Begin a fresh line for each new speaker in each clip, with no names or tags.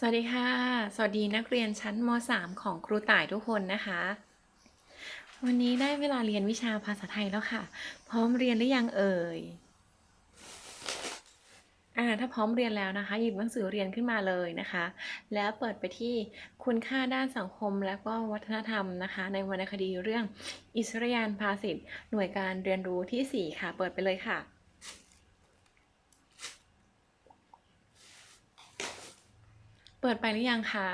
สวัสดีค่ะ สวัสดีนักเรียนชั้นม .3 ของครูต่ายทุกคนนะคะ วันนี้ได้เวลาเรียนวิชาภาษาไทยแล้วค่ะ พร้อมเรียนหรือยังเอ่ย อ่า ถ้าพร้อมเรียนแล้วนะคะ หยิบหนังสือเรียนขึ้นมาเลยนะคะ แล้วเปิดไปที่คุณค่าด้านสังคมและก็วัฒนธรรมนะคะ ในวรรณคดีเรื่องอิสรยานภาสิทธิ์หน่วยการเรียนรู้ที่ 4 ค่ะ เปิดไปเลยค่ะ ปิดไปหรือยังคะ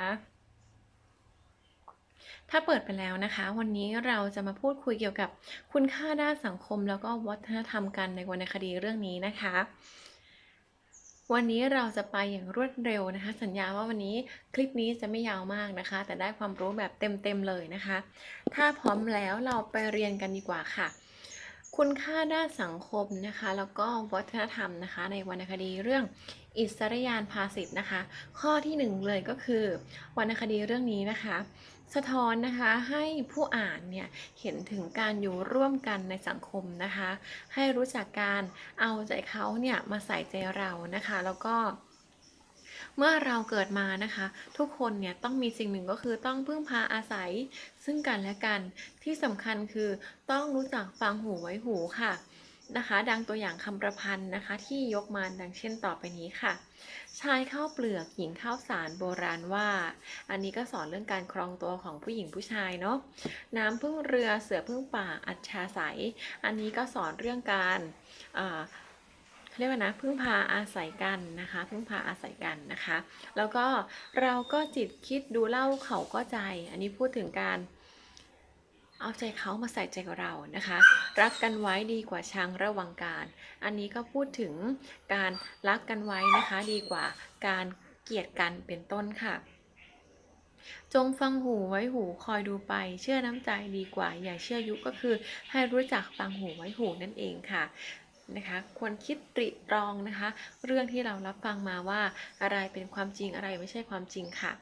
ถ้าเปิดไปแล้วนะคะ วันนี้เราจะมาพูดคุยเกี่ยวกับคุณค่าด้านสังคม แล้วก็วัฒนธรรมกันในวรรณคดีเรื่องนี้นะคะ วันนี้เราจะไปอย่างรวดเร็วนะคะ สัญญาว่าวันนี้คลิปนี้จะไม่ยาวมากนะคะ แต่ได้ความรู้แบบเต็มๆเลยนะคะ ถ้าพร้อมแล้วเราไปเรียนกันดีกว่าค่ะ คุณค่าด้านสังคมนะคะ แล้วก็วัฒนธรรมนะคะ ในวรรณคดีเรื่อง อิสรยานภาสิทธ์นะคะ ข้อที่หนึ่งเลยก็คือวรรณคดีเรื่องนี้นะคะ สะท้อนนะคะให้ผู้อ่านเนี่ยเห็นถึงการอยู่ร่วมกันในสังคมนะคะ ให้รู้จักการเอาใจเขาเนี่ยมาใส่ใจเรานะคะ แล้วก็เมื่อเราเกิดมานะคะ ทุกคนเนี่ยต้องมีสิ่งหนึ่งก็คือต้องพึ่งพาอาศัยซึ่งกันและกันที่สำคัญคือต้องรู้จักฟังหูไว้หูค่ะ นะคะ ดังตัวอย่างคำประพันธ์นะคะที่ยกมาดังเช่นต่อไปนี้ค่ะ ชายข้าวเปลือกหญิงข้าวสารโบราณว่า อันนี้ก็สอนเรื่องการครองตัวของผู้หญิงผู้ชายเนาะน้ำพึ่งเรือเสือพึ่งป่าอัจฉาศัย อันนี้ก็สอนเรื่องการเรียกว่านะพึ่งพาอาศัยกันนะคะ พึ่งพาอาศัยกันนะคะ แล้วก็เราก็จิตคิดดูเล่าเขาก็ใจ อันนี้พูดถึงการ เอาใจเขามาใส่ใจเรานะคะ รักกันไว้ดีกว่าชังระวังการ อันนี้ก็พูดถึงการรักกันไว้นะคะดีกว่าการเกลียดกันเป็นต้นค่ะจงฟังหูไว้หูคอยดูไป เชื่อน้ำใจดีกว่า อย่าเชื่อยุก็คือ ให้รู้จักฟังหูไว้หูนั่นเองค่ะนะคะควรคิดตริตรองนะคะ เรื่องที่เรารับฟังมาว่าอะไรเป็นความจริงอะไรไม่ใช่ความจริงค่ะ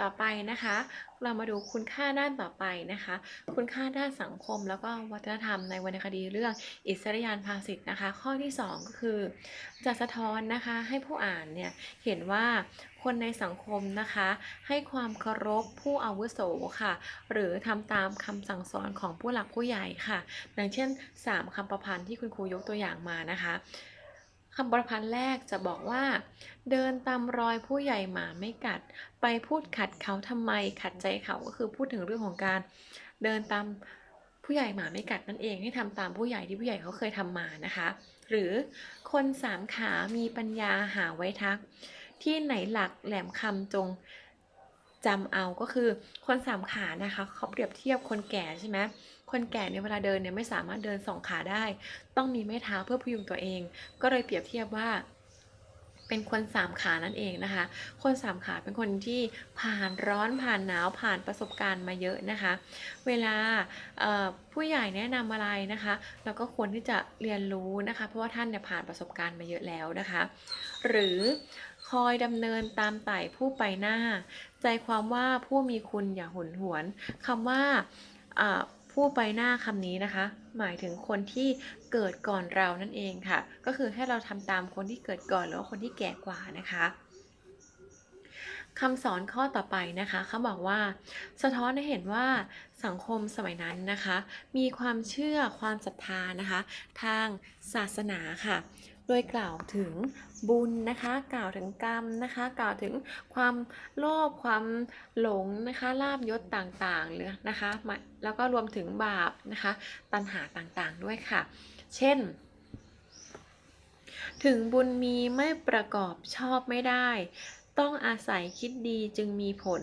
ต่อไปนะคะ เรามาดูคุณค่าด้านต่อไปนะคะ คุณค่าด้านสังคม แล้วก็วัฒนธรรมในวรรณคดีเรื่องอิสริยานภาสิทธ์นะคะ ข้อที่ 2 ก็คือจะสะท้อนนะคะให้ผู้อ่านเนี่ยเห็นว่าคนในสังคมนะคะ ให้ความเคารพผู้อาวุโสค่ะ หรือทำตามคำสั่งสอนของผู้หลักผู้ใหญ่ค่ะอย่างเช่น 3คำประพันธ์ที่คุณครูยกตัวอย่างมานะคะ คำประพันธ์แรกจะบอกว่า เดินตามรอยผู้ใหญ่หมาไม่กัด ไปพูดขัดเขาทำไมขัดใจเขาก็คือพูดถึงเรื่องของการ เดินตามผู้ใหญ่หมาไม่กัดนั่นเองให้ทำตามผู้ใหญ่ที่ผู้ใหญ่เขาเคยทำมานะคะ หรือคนสามขามีปัญญาหาไว้ทัก ที่ไหนหลักแหลมคำจงจำเอาก็คือคนสามขานะคะเขาเปรียบเทียบคนแก่ใช่ไหม คนแก่เนี่ยเวลาเดินเนี่ยไม่สามารถเดินสองขาได้ ต้องมีไม้เท้าเพื่อพยุงตัวเอง ก็เลยเปรียบเทียบว่าเป็นคนสามขานั่นเองนะคะ คนสามขาเป็นคนที่ผ่านร้อนผ่านหนาวผ่านประสบการณ์มาเยอะนะคะ เวลาผู้ใหญ่แนะนำอะไรนะคะ เราก็ควรที่จะเรียนรู้นะคะ เพราะว่าท่านเนี่ยผ่านประสบการณ์มาเยอะแล้วนะคะ หรือคอยดำเนินตามไต่ผู้ไปหน้า ใจความว่าผู้มีคุณอย่าหุนหวนคำว่า ผู้ไปหน้าคำนี้นะคะ หมายถึงคนที่เกิดก่อนเรานั่นเองค่ะ ก็คือให้เราทำตามคนที่เกิดก่อนหรือว่าคนที่แก่กว่านะคะคำสอนข้อต่อไปนะคะเขาบอกว่า สะท้อนให้เห็นว่าสังคมสมัยนั้นนะคะ มีความเชื่อความศรัทธานะคะ ทางศาสนาค่ะ โดยกล่าวถึงบุญนะคะ กล่าวถึงกรรมนะคะ กล่าวถึงความโลภความหลงนะคะลาบยศต่างๆเลยนะคะแล้วก็รวมถึงบาปนะคะ ตัณหาต่างๆด้วยค่ะ เช่น ถึงบุญมีไม่ประกอบชอบไม่ได้ ต้องอาศัยคิดดีจึงมีผล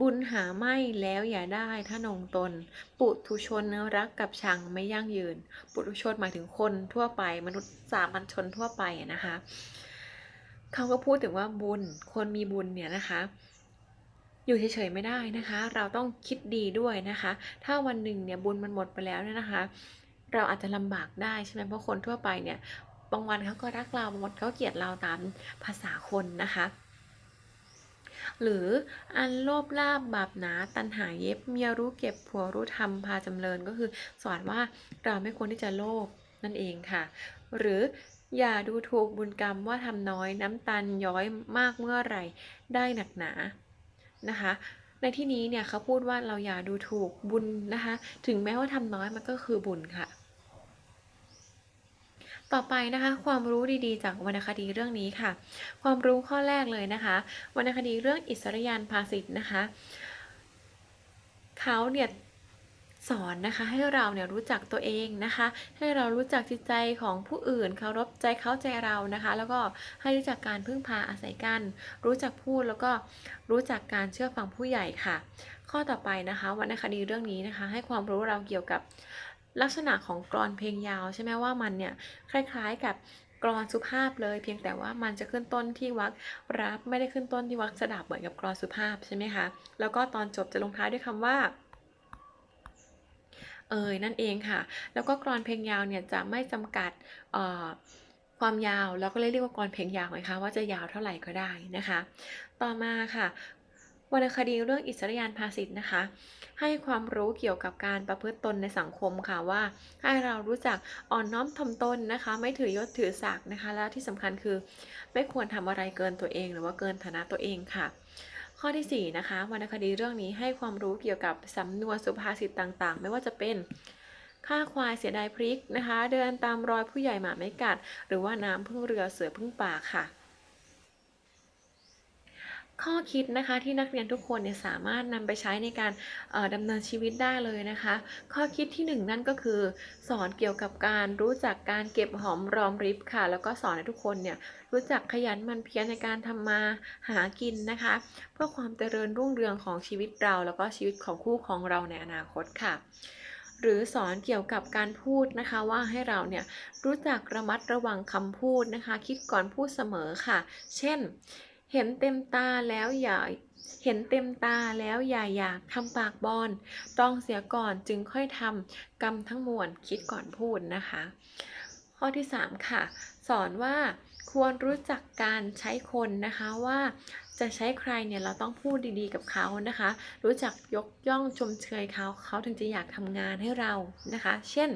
บุญหาไม่แล้วอย่าได้ถ้านงตน ปุถุชนรักกับชังไม่ยั่งยืน ปุถุชนหมายถึงคนทั่วไปมนุษย์สามัญชนทั่วไปนะคะเขาก็พูดถึงว่าบุญคนมีบุญเนี่ยนะคะ อยู่เฉยๆไม่ได้นะคะ เราต้องคิดดีด้วยนะคะ ถ้าวันหนึ่งเนี่ยบุญมันหมดไปแล้วเนี่ยนะคะ เราอาจจะลำบากได้ใช่ไหมเพราะคนทั่วไปเนี่ยบางวันเขาก็รักเราบางวันเขาเกลียดเราตามภาษาคนนะคะ หรืออันโลภลาบบาปหนาตันหาเย็บเมียรู้เก็บผัวรู้ทำพาจำเริญก็คือสอนว่าเราไม่ควรที่จะโลภนั่นเองค่ะ หรืออย่าดูถูกบุญกรรมว่าทำน้อยน้ำตาลย้อยมากเมื่อไหร่ได้หนักหนานะคะ ในที่นี้เนี่ยเขาพูดว่าเราอย่าดูถูกบุญนะคะ ถึงแม้ว่าทำน้อยมันก็คือบุญค่ะ ต่อไปนะคะ ความรู้ดีๆ จากวรรณคดีเรื่องนี้ค่ะ ความรู้ข้อแรกเลยนะคะ วรรณคดีเรื่องอิสรยานภาสิทธ์นะคะเขาเนี่ยสอนนะคะให้เราเนี่ยรู้จักตัวเองนะคะ ให้เรารู้จักจิตใจของผู้อื่นเคารพใจเขาใจเรานะคะ แล้วก็ให้รู้จักการพึ่งพาอาศัยกัน รู้จักพูดแล้วก็รู้จักการเชื่อฟังผู้ใหญ่ค่ะ ข้อต่อไปนะคะวรรณคดีเรื่องนี้นะคะ ให้ความรู้เราเกี่ยวกับ ลักษณะของกรอนเพลงยาวใช่ไหมว่ามันเนี่ยคล้ายๆกับกรอนสุภาพเลย เพียงแต่ว่ามันจะขึ้นต้นที่วรรครับไม่ได้ขึ้นต้นที่วรรสดับเหมือนกับกรอนสุภาพใช่ไหมคะแล้วก็ตอนจบจะลงท้ายด้วยคำว่าเอ่ยนั่นเองค่ะ แล้วก็กรอนเพลงยาวเนี่ยจะไม่จำกัดความยาวแล้วก็เรียกว่ากรอนเพลงยาวไหมคะว่าจะยาวเท่าไหร่ก็ได้นะคะ ต่อมาค่ะ วรรณคดีเรื่องอิสรยานภาสิทธ์นะคะ ให้ความรู้เกี่ยวกับการประพฤติตนในสังคมค่ะว่า ให้เรารู้จักอ่อนน้อมถ่อมตนนะคะ ไม่ถือยศถือศักดิ์นะคะ และที่สำคัญคือไม่ควรทำอะไรเกินตัวเอง หรือว่าเกินฐานะตัวเองค่ะ ข้อที่ 4 นะคะวรรณคดีเรื่องนี้ให้ความรู้เกี่ยวกับสำนวนสุภาษิตต่างๆ ไม่ว่าจะเป็นฆ่าควายเสียดายพริกนะคะ เดินตามรอยผู้ใหญ่หมาไม่กัด หรือว่าน้ำพึ่งเรือเสือพึ่งป่าค่ะ ข้อคิดนะคะที่นักเรียนทุกคนเนี่ยสามารถนำไปใช้ในการดำเนินชีวิตได้เลยนะคะ ข้อคิดที่1นั่นก็คือ สอนเกี่ยวกับการรู้จักการเก็บหอมรอมริบค่ะ แล้วก็สอนให้ทุกคนเนี่ยรู้จักขยันมันเพียรในการทำมาหากินนะคะ เพื่อความเจริญรุ่งเรืองของชีวิตเรา แล้วก็ชีวิตของคู่ของเราในอนาคตค่ะหรือสอนเกี่ยวกับการพูดนะคะว่าให้เราเนี่ยรู้จักระมัดระวังคำพูดนะคะ คิดก่อนพูดเสมอค่ะ เช่น เห็นเต็มตาแล้วอย่า เห็นเต็มตาแล้วอย่าอยากทำปากบอนต้องเสียก่อนจึงค่อยทำกรรมทั้งมวลคิดก่อนพูดนะคะ ข้อที่ 3 ค่ะ สอนว่าควรรู้จักการใช้คนนะคะว่าจะใช้ใครเนี่ยเราต้องพูดดีๆกับเขานะคะ รู้จักยกย่องชมเชยเขาเขาถึงจะอยากทำงานให้เรานะคะ เช่น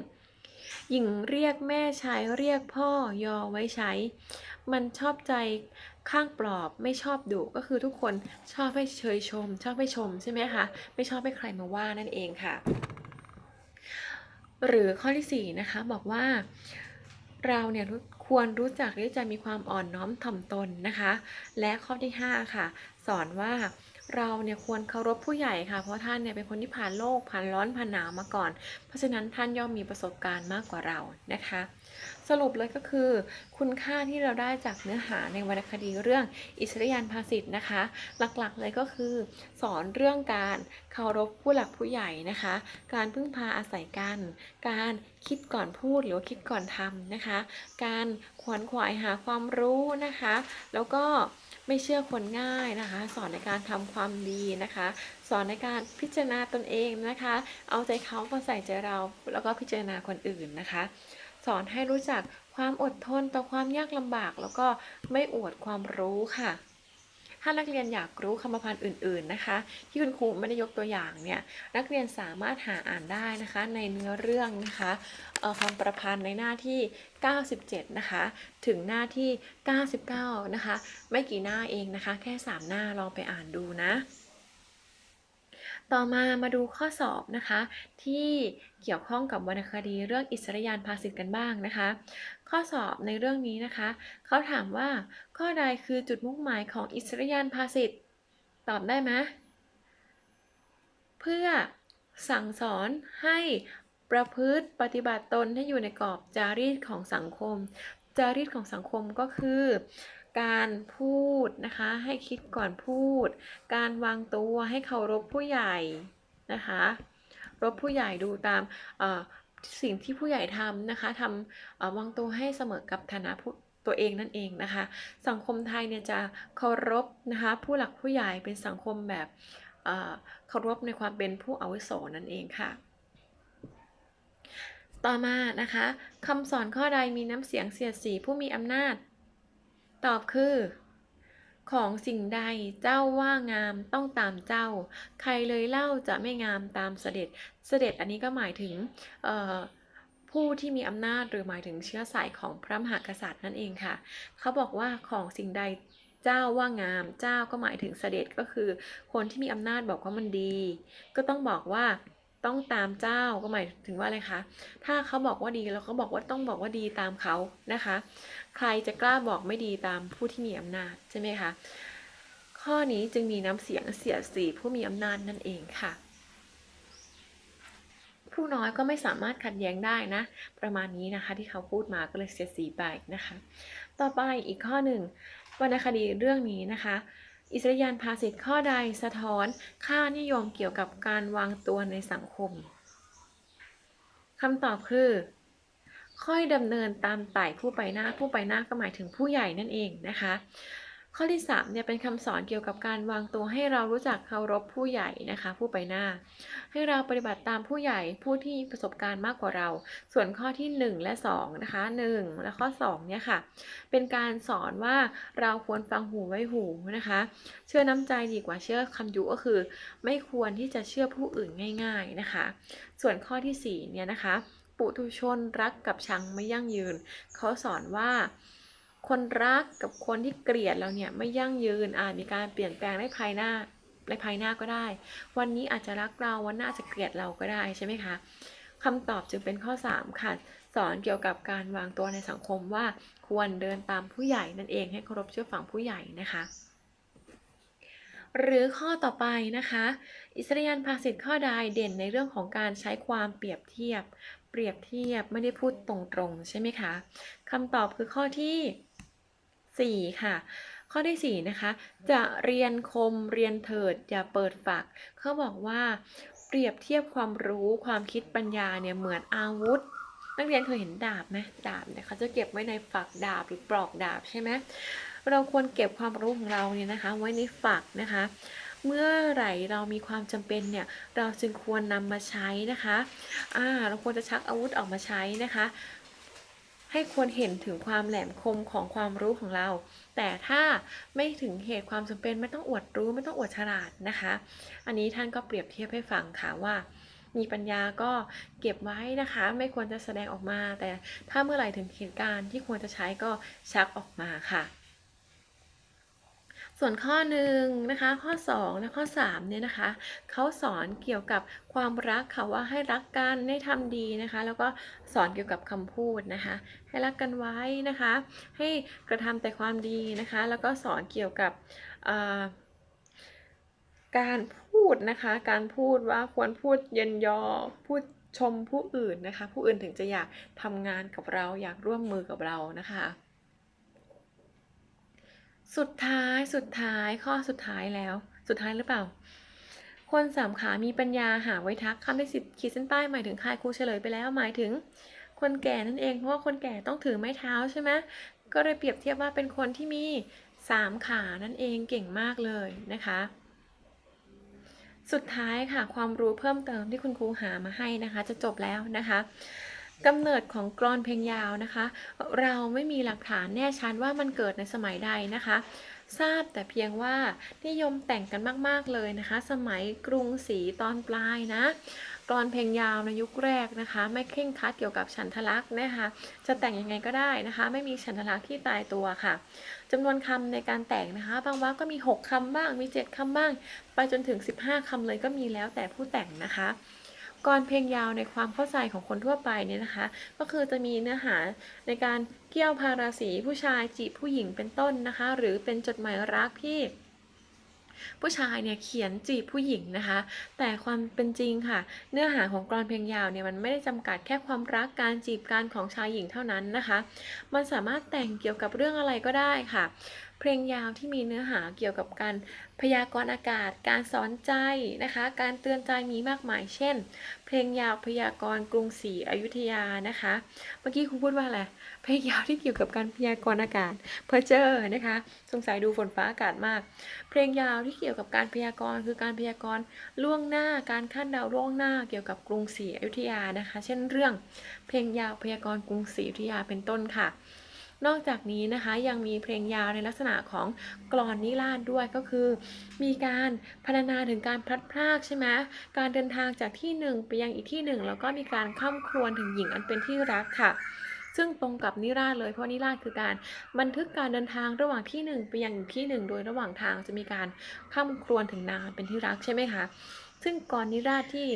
หญิงเรียกแม่ชายเรียกพ่อยอไว้ใช้ มันชอบใจข้างปลอบไม่ชอบดุก็คือทุกคนชอบให้เชยชม ชอบให้ชมใช่ไหมคะไม่ชอบให้ใครมาว่านั่นเองค่ะ หรือข้อที่ 4 นะคะ บอกว่าเราเนี่ยควรรู้จักที่จะมีความอ่อนน้อมถ่อมตนนะคะ และข้อที่ 5 ค่ะ สอนว่า เราเนี่ยควรเคารพผู้ใหญ่ค่ะ เพราะท่านเนี่ยเป็นคนที่ผ่านโลกผ่านร้อนผ่านหนาวมาก่อน เพราะฉะนั้นท่านย่อมมีประสบการณ์มากกว่าเรานะคะ สรุปเลยก็คือ คุณค่าที่เราได้จากเนื้อหาในวรรณคดีเรื่องอิสริยานภาสิทธ์นะคะ หลักๆเลยก็คือ สอนเรื่องการเคารพผู้หลักผู้ใหญ่นะคะ การพึ่งพาอาศัยกัน การคิดก่อนพูดหรือคิดก่อนทำนะคะ การขวนขวายหาความรู้นะคะ แล้วก็ ไม่เชื่อคนง่ายนะคะ สอนในการทำความดีนะคะ สอนในการพิจารณาตนเองนะคะ เอาใจเขามาใส่ใจเรา แล้วก็พิจารณาคนอื่นนะคะ สอนให้รู้จักความอดทนต่อความยากลำบาก แล้วก็ไม่อวดความรู้ค่ะ ถ้านักเรียนอยากรู้คำพันธ์อื่นๆนะคะ ที่คุณครูไม่ได้ยกตัวอย่างเนี่ยนักเรียนสามารถหาอ่านได้นะคะในเนื้อเรื่องนะคะคำประพันธ์ในหน้าที่ 97 นะคะ ถึงหน้าที่ 99 นะคะ ไม่กี่หน้าเองนะคะ แค่ 3 หน้าลองไปอ่านดูนะ ต่อมามาดูข้อสอบนะคะ ที่เกี่ยวข้องกับวรรณคดีเรื่องอิสรยานภาสิทธ์กันบ้างนะคะ ข้อสอบในเรื่องนี้นะคะเขาถามว่าข้อใดคือจุดมุ่งหมายของอิสรยานภาสิทธ์ตอบได้ไหมเพื่อสั่งสอนให้ประพฤติปฏิบัติตนให้อยู่ในกรอบจารีตของสังคม จารีตของสังคมก็คือ การพูดนะคะ ให้คิดก่อนพูด การวางตัวให้เคารพผู้ใหญ่นะคะรบผู้ใหญ่ดูตามสิ่งที่ผู้ใหญ่ทำนะคะทำวางตัวให้เสมอกับฐานะผู้ตัวเองนั่นเองนะคะ สังคมไทยเนี่ยจะเคารพนะคะผู้หลักผู้ใหญ่เป็นสังคมแบบเคารพในความเป็นผู้อาวุโสนั่นเองค่ะ ต่อมานะคะคำสอนข้อใดมีน้ำเสียงเสียดสีผู้มีอำนาจ ตอบคือ ของสิ่งใดเจ้าว่างามต้องตามเจ้า ใครเลยเล่าจะไม่งามตามเสด็จ เสด็จอันนี้ก็หมายถึงผู้ที่มีอำนาจหรือหมายถึงเชื้อสายของพระมหากษัตริย์นั่นเองค่ะ เขาบอกว่าของสิ่งใดเจ้าว่างาม เจ้าก็หมายถึงเสด็จก็คือ คนที่มีอำนาจบอกว่ามันดี ก็ต้องบอกว่า ต้องตามเจ้าก็หมายถึงว่าอะไรคะ ถ้าเขาบอกว่าดีแล้วเขาบอกว่าต้องบอกว่าดีตามเขานะคะ ใครจะกล้าบอกไม่ดีตามผู้ที่มีอำนาจใช่ไหมคะ ข้อนี้จึงมีน้ำเสียงเสียดสีผู้มีอำนาจนั่นเองค่ะ ผู้น้อยก็ไม่สามารถขัดแย้งได้นะ ประมาณนี้นะคะที่เขาพูดมาก็เลยเสียสีไปนะคะ ต่อไปอีกข้อหนึ่งวรรณคดีเรื่องนี้นะคะ อิสริยานภาษิตข้อใดสะท้อนค่านิยมเกี่ยวกับการวางตัวในสังคมคำตอบคือ ค่อยดำเนินตามไต่ผู้ไปหน้าผู้ไปหน้าก็หมายถึงผู้ใหญ่นั่นเองนะคะ ข้อที่3เนี่ยเป็นคำสอนเกี่ยวกับการวางตัวให้เรารู้จักเคารพผู้ใหญ่นะคะ ผู้ไปหน้า ให้เราปฏิบัติตามผู้ใหญ่ผู้ที่ประสบการณ์มากกว่าเรา ส่วนข้อที่ 1 และ2นะคะ1และข้อ2เนี่ยค่ะ เป็นการสอนว่าเราควรฟังหูไว้หูนะคะ เชื่อน้ำใจดีกว่าเชื่อคำยุก็คือ ไม่ควรที่จะเชื่อผู้อื่นง่าย ๆนะคะ ส่วนข้อที่4เนี่ยนะคะ ปุถุชนรักกับชังไม่ยั่งยืน เขาสอนว่า คนรักกับคนที่เกลียดเราเนี่ยไม่ยั่งยืนอาจมีการเปลี่ยนแปลงในภายหน้าในภายหน้าก็ได้ วันนี้อาจจะรักเราวันหน้าอาจจะเกลียดเราก็ได้ใช่ไหมคะคำตอบจึงเป็นข้อ 3 ค่ะ สอนเกี่ยวกับการวางตัวในสังคมว่าควรเดินตามผู้ใหญ่นั่นเองให้เคารพเชื่อฟังผู้ใหญ่นะคะ หรือข้อต่อไปนะคะ อิสริยันภาษิตข้อใดเด่นในเรื่องของการใช้ความเปรียบเทียบ เปรียบเทียบไม่ได้พูดตรงๆใช่ไหมคะคำตอบคือข้อที่ 4 ค่ะ ข้อที่ 4 นะคะ จะเรียนคมเรียนเถิด อย่าเปิดฝัก เขาบอกว่าเปรียบเทียบความรู้ความคิดปัญญาเนี่ยเหมือนอาวุธ นักเรียนเคยเห็นดาบไหมดาบเนี่ยเขาจะเก็บไว้ในฝักดาบหรือปลอกดาบใช่ไหมเราควรเก็บความรู้ของเราเนี่ยนะคะ ไว้ในฝักนะคะ เมื่อไหร่เรามีความจำเป็นเนี่ยเราจึงควรนำมาใช้นะคะอ่าเราควรจะชักอาวุธออกมาใช้นะคะ ให้ควรเห็นถึงความแหลมคมของความรู้ของเรา แต่ถ้าไม่ถึงเหตุความจำเป็นไม่ต้องอวดรู้ไม่ต้องอวดฉลาดนะคะ อันนี้ท่านก็เปรียบเทียบให้ฟังค่ะว่ามีปัญญาก็เก็บไว้นะคะ ไม่ควรจะแสดงออกมา แต่ถ้าเมื่อไหร่ถึงเหตุการณ์ที่ควรจะใช้ก็ชักออกมาค่ะ ส่วนข้อหนึ่งนะคะ ข้อ2และข้อ3เนี่ยนะคะเขาสอนเกี่ยวกับความรักค่ะว่าให้รักกันให้ทำดีนะคะ แล้วก็สอนเกี่ยวกับคำพูดนะคะ ให้รักกันไว้นะคะ ให้กระทำแต่ความดีนะคะ แล้วก็สอนเกี่ยวกับการพูดนะคะ การพูดว่าควรพูดเย็นยอพูดชมผู้อื่นนะคะ ผู้อื่นถึงจะอยากทำงานกับเราอยากร่วมมือกับเรานะคะ สุดท้ายสุดท้ายข้อสุดท้ายแล้ว สุดท้ายหรือเปล่า คนสามขามีปัญญาหาไว้ทักคำที่สิบขีดเส้นใต้หมายถึงใครครูเฉลยไปแล้วหมายถึง คนแก่นั่นเองเพราะว่าคนแก่ต้องถือไม้เท้าใช่ไหมก็เลยเปรียบเทียบว่าเป็นคนที่มีสามขานั่นเองเก่งมากเลยนะคะ สุดท้ายค่ะความรู้เพิ่มเติมที่คุณครูหามาให้นะคะ จะจบแล้วนะคะ กำเนิดของกรอนเพลงยาวนะคะ เราไม่มีหลักฐานแน่ชัดว่ามันเกิดในสมัยใดนะคะ ทราบแต่เพียงว่านิยมแต่งกันมากๆเลยนะคะ สมัยกรุงศรีตอนปลายนะกรอนเพลงยาวในยุคแรกนะคะ ไม่เคร่งครัดเกี่ยวกับฉันทลักษณ์นะคะจะแต่งยังไงก็ได้นะคะ ไม่มีฉันทลักษณ์ที่ตายตัวค่ะจำนวนคำในการแต่งนะคะ บางวรรคก็มี 6คำบ้างมี 7คำบ้าง ไปจนถึง 15คำเลยก็มีแล้วแต่ผู้แต่งนะคะ กรเพลงยาวในความเข้าใจของคนทั่วไปเนี่ยนะคะ ก็คือจะมีเนื้อหาในการเกี่ยวพาราสีผู้ชายจีบผู้หญิงเป็นต้นนะคะ หรือเป็นจดหมายรักที่ผู้ชายเนี่ยเขียนจีบผู้หญิงนะคะ แต่ความเป็นจริงค่ะ เนื้อหาของกรอนเพลงยาวเนี่ยมันไม่ได้จำกัดแค่ความรักการจีบกันของชายหญิงเท่านั้นนะคะ มันสามารถแต่งเกี่ยวกับเรื่องอะไรก็ได้ค่ะ เพลงยาวที่มีเนื้อหาเกี่ยวกับการพยากรณ์อากาศ การสอนใจนะคะ การเตือนใจมีมากมาย เช่น เพลงยาวพยากรณ์กรุงศรีอยุธยานะคะ เมื่อกี้ครูพูดว่าอะไร เพลงยาวที่เกี่ยวกับการพยากรณ์อากาศ เพอเจอร์นะคะ สงสัยดูฝนฟ้าอากาศมาก เพลงยาวที่เกี่ยวกับการพยากรณ์คือการพยากรณ์ล่วงหน้า การคาดเดาล่วงหน้าเกี่ยวกับกรุงศรีอยุธยานะคะ เช่นเรื่อง เพลงยาวพยากรณ์กรุงศรีอยุธยาเป็นต้นค่ะ นอกจากนี้นะคะยังมีเพลงยาวในลักษณะของกลอนนิราศด้วยก็คือ มีการพรรณนาถึงการพลัดพรากใช่ไหมการเดินทางจากที่หนึ่งไปยังอีกที่หนึ่งแล้วก็มีการข้ามครวญถึงหญิงอันเป็นที่รักค่ะซึ่งตรงกับนิราศเลยเพราะนิราศคือการบันทึกการเดินทางระหว่างที่หนึ่งไปยังอีกที่หนึ่งโดยระหว่างทางจะมีการข้ามครวญถึงนางเป็นที่รักใช่ไหมคะซึ่งกรนิราศที่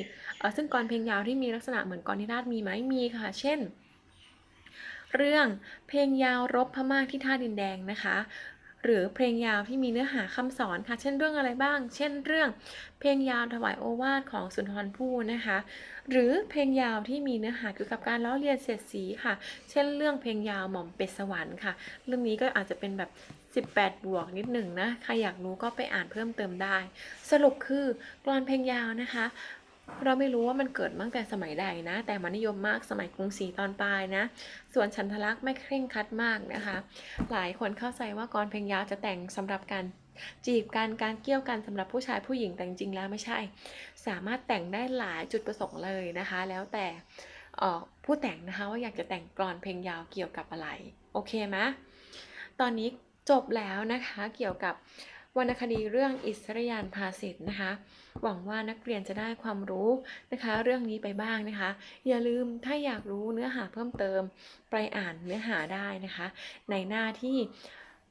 ซึ่งกรเพลงยาวที่มีลักษณะเหมือนกรนิราศมีไหมมีค่ะ เช่น เรื่องเพลงยาวรบพม่าที่ท่าดินแดงนะคะ หรือเพลงยาวที่มีเนื้อหาคำสอนค่ะ เช่นเรื่องอะไรบ้าง เช่นเรื่อง เพลงยาวถวายโอวาทของสุนทรภู่นะคะ หรือเพลงยาวที่มีเนื้อหาเกี่ยวกับการล้อเลียนเสียดสีค่ะ เช่นเรื่องเพลงยาวหม่อมเป็ดสวรรค์ค่ะ เรื่องนี้ก็อาจจะเป็นแบบ18 บวกนิดหนึ่งนะ ใครอยากรู้ก็ไปอ่านเพิ่มเติมได้ สรุปคือ กลอนเพลงยาวนะคะ เราไม่รู้ว่ามันเกิดมาตั้งแต่สมัยใดนะ แต่มันนิยมมากสมัยกรุงศรีตอนปลายนะ ส่วนฉันทลักษณ์ไม่เคร่งครัดมากนะคะ หลายคนเข้าใจว่ากลอนเพลงยาวจะแต่งสำหรับการจีบกันการเกี่ยวกันสำหรับผู้ชายผู้หญิงแต่จริงแล้วไม่ใช่ สามารถแต่งได้หลายจุดประสงค์เลยนะคะ แล้วแต่ผู้แต่งนะคะว่าอยากจะแต่งกลอนเพลงยาวเกี่ยวกับอะไร โอเคไหมตอนนี้จบแล้วนะคะเกี่ยวกับวรรณคดีเรื่องอิสรยานภาสิทธ์นะคะ หวังว่านักเรียนจะได้ความรู้นะคะ เรื่องนี้ไปบ้างนะคะ อย่าลืมถ้าอยากรู้เนื้อหาเพิ่มเติมไปอ่านเนื้อหาได้นะคะ ในหน้าที่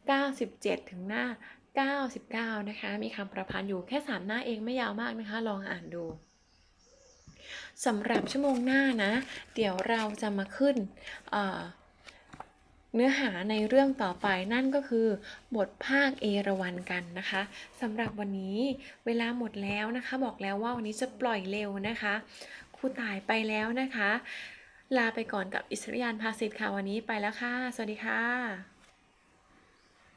97 ถึงหน้า 99 นะคะ มีคำประพันธ์อยู่แค่ 3 หน้าเองไม่ยาวมากนะคะ ลองอ่านดูสำหรับชั่วโมงหน้านะ เดี๋ยวเราจะมาขึ้น เนื้อหาในเรื่องต่อไปนั่นก็คือ บทภาคเอราวัณกันนะคะสำหรับวันนี้เวลาหมดแล้วนะคะ บอกแล้วว่าวันนี้จะปล่อยเร็วนะคะครูตายไปแล้วนะคะ ลาไปก่อนกับอิสริยานภาสิทธิ์ค่ะวันนี้ไปแล้วค่ะ สวัสดีค่ะ